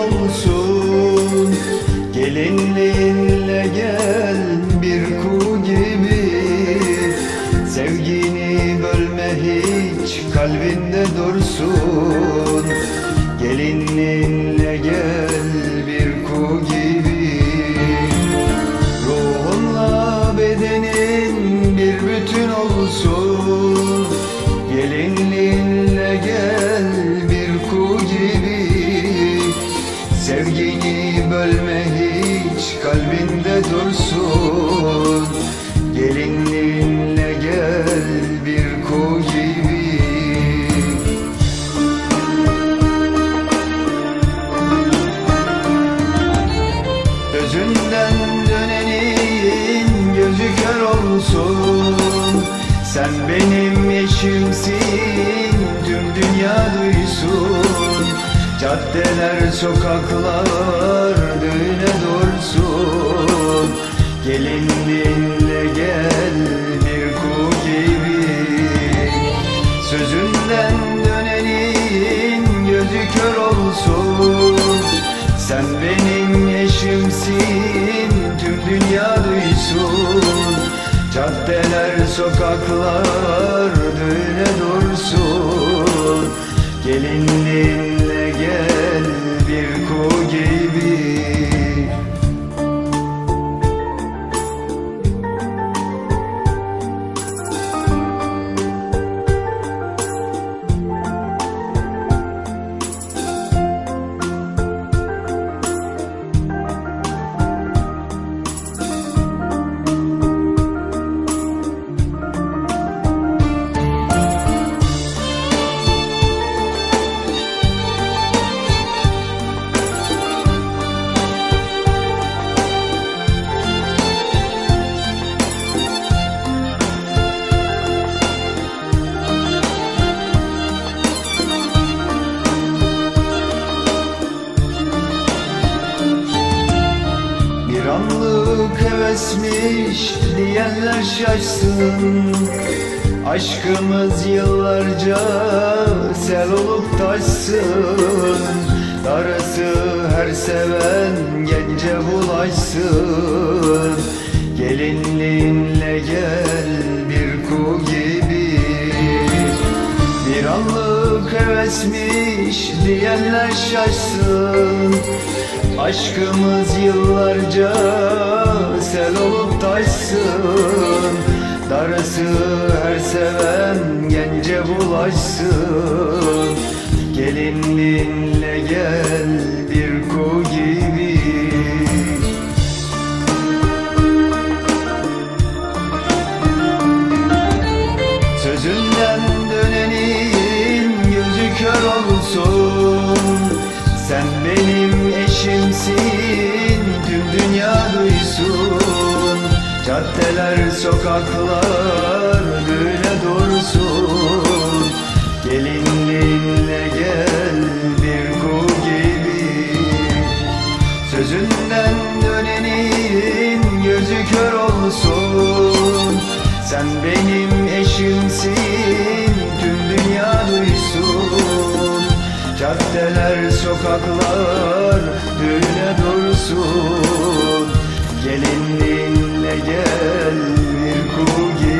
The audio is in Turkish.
olsun. Gelinliğinle gel bir kuğu gibi. Sevgini bölme hiç kalbinde dursun olsun. Sen benim eşimsin tüm dünya duysun. Caddeler sokaklar düğüne dursun. Gelinliğinle gel bir kuğu gibi. Sözünden dönenin gözü kör olsun Caddeler sokaklar düğüne hevesmiş diyenler şaşsın. Aşkımız yıllarca sel olup taşsın. Darısı her seven gence bulaşsın. Gelinliğinle gel bir kuğu gibi. Bir anlık hevesmiş diyenler şaşsın. Aşkımız yıllarca sel olup taşsın. Darısı her seven gence bulaşsın. Gelinliğinle gel bir kuğu gibi. Sözünden olsun. Sen benim eşimsin tüm dünya duysun. Caddeler sokaklar düğüne dursun. Gelinliğinle gel bir kuğu gibi. Sözünden dönenin gözü kör olsun. Sen benim eşimsin Caddeler sokaklar düğüne dursun. Gelinliğinle gel bir kuğu gibi